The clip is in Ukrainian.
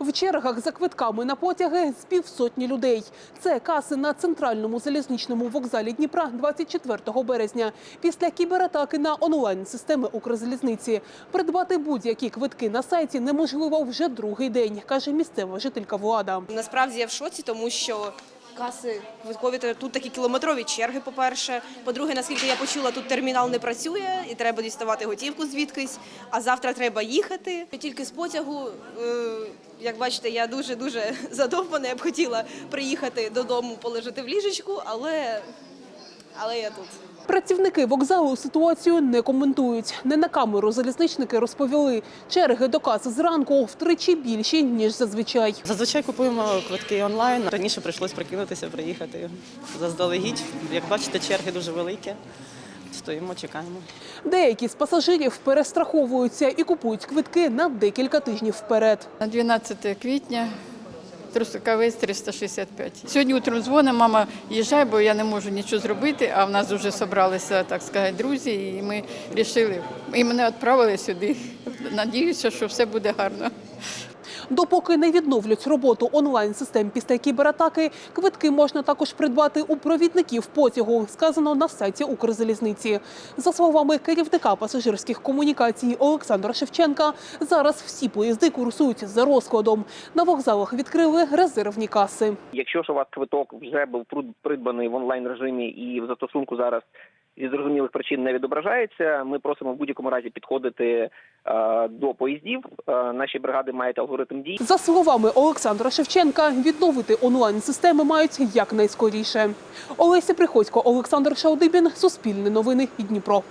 В чергах за квитками на потяги з півсотні людей. Це каси на центральному залізничному вокзалі Дніпра 24 березня. Після кібератаки на онлайн-системи Укрзалізниці. Придбати будь-які квитки на сайті неможливо вже другий день, каже місцева жителька Влада. Насправді я в шоці, тому що каси квиткові тут такі кілометрові черги. По-перше, по-друге, наскільки я почула, тут термінал не працює і треба діставати готівку звідкись. А завтра треба їхати. Тільки з потягу, е, як бачите, я дуже дуже задовбана. Я б хотіла приїхати додому, полежати в ліжечку, але, але я тут. Працівники вокзалу ситуацію не коментують. Не на камеру залізничники розповіли, черги до каси зранку втричі більші ніж зазвичай. Зазвичай купуємо квитки онлайн. Раніше прийшлось прокинутися, приїхати заздалегідь. Як бачите, черги дуже великі. Стоїмо, чекаємо. Деякі з пасажирів перестраховуються і купують квитки на декілька тижнів вперед. На 12 квітня трусиковець 365. Сьогодні утром дзвонить, мама їжджай, бо я не можу нічого зробити, а в нас вже зібралися, так сказати, друзі, і ми вирішили, і мене відправили сюди. Надіюся, що все буде гарно. Допоки не відновлять роботу онлайн-систем після кібератаки, квитки можна також придбати у провідників потягу, сказано на сайті Укрзалізниці. За словами керівника пасажирських комунікацій Олександра Шевченка, зараз всі поїзди курсують за розкладом. На вокзалах відкрили резервні каси. Якщо ж у вас квиток вже був придбаний в онлайн режимі і в застосунку зараз зі зрозумілих причин не відображається, ми просимо в будь-якому разі підходити е, до поїздів. Е, наші бригади мають алгоритм дій. За словами Олександра Шевченка, відновити онлайн-системи мають якнайскоріше. Олеся Приходько, Олександр Шаудибін, Суспільне новини, Дніпро.